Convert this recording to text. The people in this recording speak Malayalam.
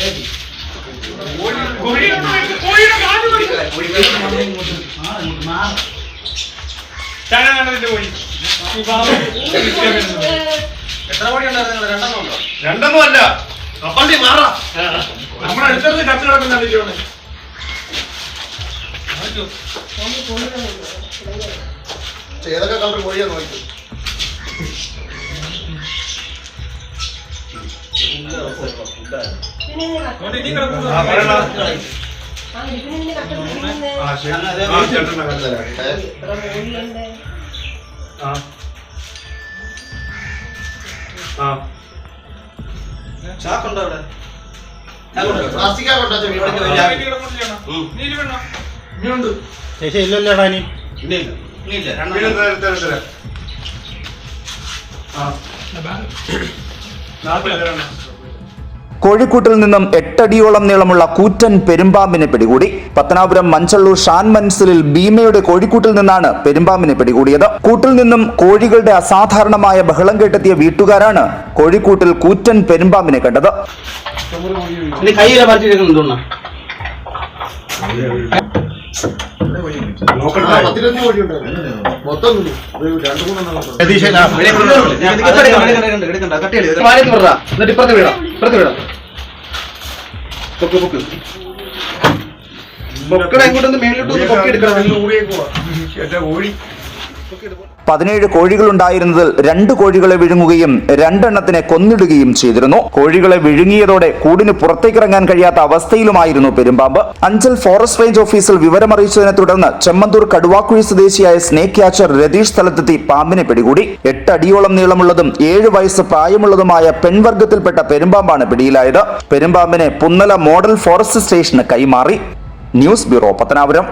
ഏയ്. ആ, ഇങ്ങോട്ട് മാറ്. എത്ര കോടി ഉണ്ടായിരുന്നു? രണ്ടെണ്ണം ഉണ്ടോ? രണ്ടൊന്നും അല്ല. കപ്പണ്ടി മാറാ. നമ്മുടെ അടുത്തടുത്ത് കത്ത് കിടക്കുന്ന കണ്ടിട്ടാണ് ഏതൊക്കെ കളർ കോഴിയാ നോക്കി. ചാക്കുണ്ടോ അവിടെ? ചേച്ചി ഇല്ലല്ലേടാ ഇനി? ഇല്ല, കോഴിക്കൂട്ടിൽ നിന്നും എട്ടടിയോളം നീളമുള്ള കൂറ്റൻ പെരുമ്പാമ്പിനെ പിടികൂടി. പത്തനാപുരം മഞ്ചള്ളൂർ ഷാൻ മൻസിലിൽ ഭീമയുടെ കോഴിക്കൂട്ടിൽ നിന്നാണ് പെരുമ്പാമ്പിനെ പിടികൂടിയത്. കൂട്ടിൽ നിന്നും കോഴികളുടെ അസാധാരണമായ ബഹളം കേട്ടെത്തിയ വീട്ടുകാരാണ് കോഴിക്കൂട്ടിൽ കൂറ്റൻ പെരുമ്പാമ്പിനെ കണ്ടത്. എന്നിട്ട് ഇപ്പുറത്ത് വീടാം ഇപ്പുറത്ത് വീടാം പൊക്ക് പൊക്ക് പൊക്കട ഇങ്ങോട്ടൊന്ന് മേളിലോട്ട് പൊക്കി എടുക്കണം കോഴി പതിനേഴ് കോഴികളുണ്ടായിരുന്നതിൽ രണ്ട് കോഴികളെ വിഴുങ്ങുകയും രണ്ടെണ്ണത്തിനെ കൊന്നിടുകയും ചെയ്തിരുന്നു. കോഴികളെ വിഴുങ്ങിയതോടെ കൂടിന് പുറത്തേക്കിറങ്ങാൻ കഴിയാത്ത അവസ്ഥയിലുമായിരുന്നു പെരുമ്പാമ്പ്. അഞ്ചൽ ഫോറസ്റ്റ് റേഞ്ച് ഓഫീസിൽ വിവരമറിയിച്ചതിനെ തുടർന്ന് ചെമ്മന്തൂർ കടുവാക്കുഴി സ്വദേശിയായ സ്നേക് ക്യാച്ചർ രതീഷ് സ്ഥലത്തെത്തി പാമ്പിനെ പിടികൂടി. എട്ടടിയോളം നീളമുള്ളതും ഏഴ് വയസ്സ് പ്രായമുള്ളതുമായ പെൺവർഗത്തിൽപ്പെട്ട പെരുമ്പാമ്പാണ് പിടിയിലായത്. പെരുമ്പാമ്പിനെ പുന്നല മോഡൽ ഫോറസ്റ്റ് സ്റ്റേഷന് കൈമാറി. News bureau Pathanapuram.